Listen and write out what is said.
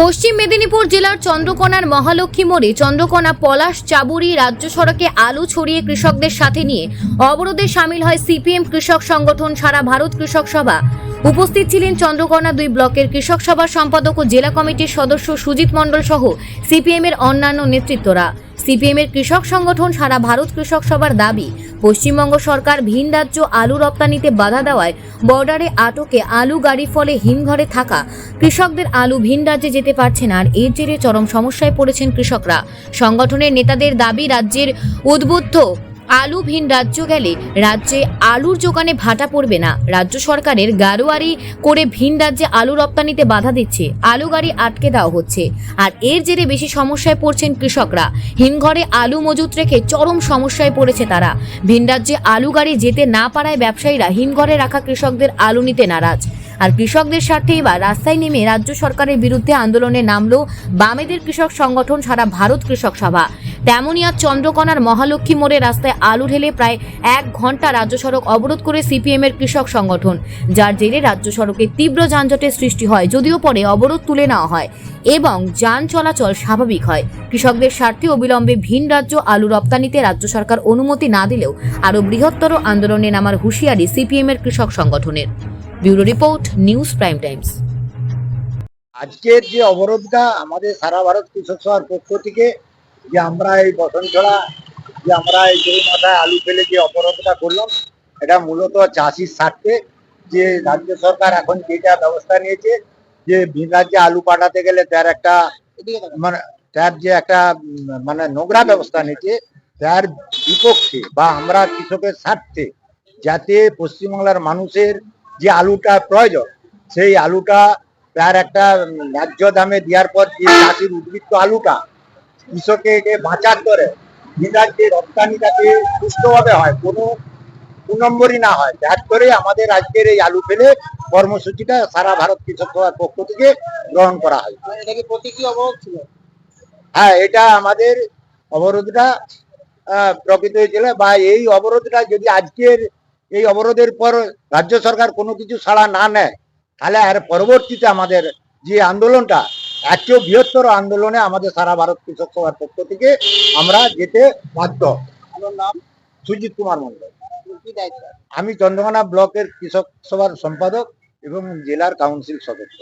পশ্চিম মেদিনীপুর জেলার চন্দ্রকোনার মহালক্ষ্মী মোড়ে চন্দ্রকোনা পলাশ চাবুরি রাজ্য সড়কে আলু ছড়িয়ে কৃষকদের সাথে নিয়ে অবরোধে সামিল হয় সিপিএম কৃষক সংগঠন সারা ভারত কৃষক সভা। উপস্থিত ছিলেন চন্দ্রকোনা দুই ব্লকের কৃষক সভার সম্পাদক ও জেলা কমিটির সদস্য সুজিত মণ্ডল সহ সিপিএম এর অন্যান্য নেতৃত্বরা। সিপিএম এর কৃষক সংগঠন সারা ভারত কৃষক সভার দাবি পশ্চিমবঙ্গ সরকার ভিন রাজ্য আলু রপ্তানিতে বাধা দেওয়ায় বর্ডারে আটকে আলু গাড়ির ফলে হিমঘরে থাকা। কৃষকদের আলু ভিন রাজ্যে যেতে পারছে না আর এর জেরে চরম সমস্যায় পড়েছেন কৃষকরা। সংগঠনের নেতাদের দাবি, রাজ্যের উদ্বুদ্ধ আলু ভিন রাজ্য গেলে রাজ্যে আলুর যোগানে ভাটা পড়বে না। রাজ্য সরকারের গাড়োয়ারি করে ভিন রাজ্যে আলু রপ্তানিতে বাধা দিচ্ছে। আলু গাড়ি আটকে দেওয়া হচ্ছে। আর এর জেরে বেশি সমস্যায় পড়ছেন কৃষকরা। হিমঘরে আলু মজুত রেখে চরম সমস্যায় পড়েছে তারা। ভিন রাজ্যে আলু গাড়ি যেতে না পারায় ব্যবসায়ীরা হিমঘরে রাখা কৃষকদের আলু নিতে নারাজ। আর কৃষকদের স্বার্থে এবার রাস্তায় নেমে রাজ্য সরকারের বিরুদ্ধে আন্দোলনে নামলো বামেদের কৃষক সংগঠন সারা ভারত কৃষক সভা। তেমনই আজ চন্দ্রকোনার মহালক্ষ্মী মোড়ে রাস্তায় আলু ঢেলে প্রায় এক ঘণ্টা রাজ্য সড়ক অবরোধ করে সিপিএম এর কৃষক সংগঠন। যার জেরে রাজ্য সড়কে তীব্র যানজটের সৃষ্টি হয়, যদিও পরে অবরোধ তুলে নেওয়া হয় এবং যান চলাচল স্বাভাবিক হয়। কৃষকদের স্বার্থে অবিলম্বে ভিন রাজ্য আলু রপ্তানিতে রাজ্য সরকার অনুমতি না দিলেও আরও বৃহত্তর আন্দোলনে নামার হুঁশিয়ারি সিপিএম এর কৃষক সংগঠনের। Bureau report, news prime times. আজকের যে অবরোধটা আমাদের সারা ভারত কৃষক সভার পক্ষ থেকে যে আমরা এই বসনছড়া যে আমরা এই গরু মাথায় আলু ফেলে যে অপরাধটা করলাম, এটা মূলত চাষির স্বার্থে, যে রাজ্য সরকার এখন যেটা ব্যবস্থা নিয়েছে, যে ভিন রাজ্যে আলু পাঠাতে গেলে তার একটা মানে তার যে একটা মানে নোংরা ব্যবস্থা নিয়েছে, তার বিপক্ষে বা আমরা কৃষকের স্বার্থে যাতে পশ্চিমবাংলার মানুষের যে আলুটা প্রয়োজন, সেই আলুটা তার একটা ন্যায্য দামে দেওয়ার পর যে চাষির উদ্বৃত্ত আলুটা কৃষককে বাঁচার করে যে রপ্তানি যাতে সুস্থভাবে হয় কোনো দু নম্বরই না হয়। যার করে আমাদের আজকের এই আলু ফেলে কর্মসূচিটা সারা ভারত কৃষক সভার পক্ষ থেকে গ্রহণ করা হয়। এটা কি প্রতীকী ছিল? হ্যাঁ এটা আমাদের অবরোধটা প্রকৃত হয়েছিল বা এই অবরোধটা যদি আজকের এই অবরোধের পর রাজ্য সরকার কোনো কিছু ছাড়া না নেয় তাহলে আর পরবর্তীতে আমাদের যে আন্দোলনটা চেয়েও বৃহত্তর আন্দোলনে আমাদের সারা ভারত কৃষক সভার পক্ষ থেকে আমরা যেতে বাধ্য। আমার নাম সুজিত কুমার মন্ডল আমি চন্দ্রকোনা ব্লকের কৃষক সভার সম্পাদক এবং জেলার কাউন্সিল সদস্য।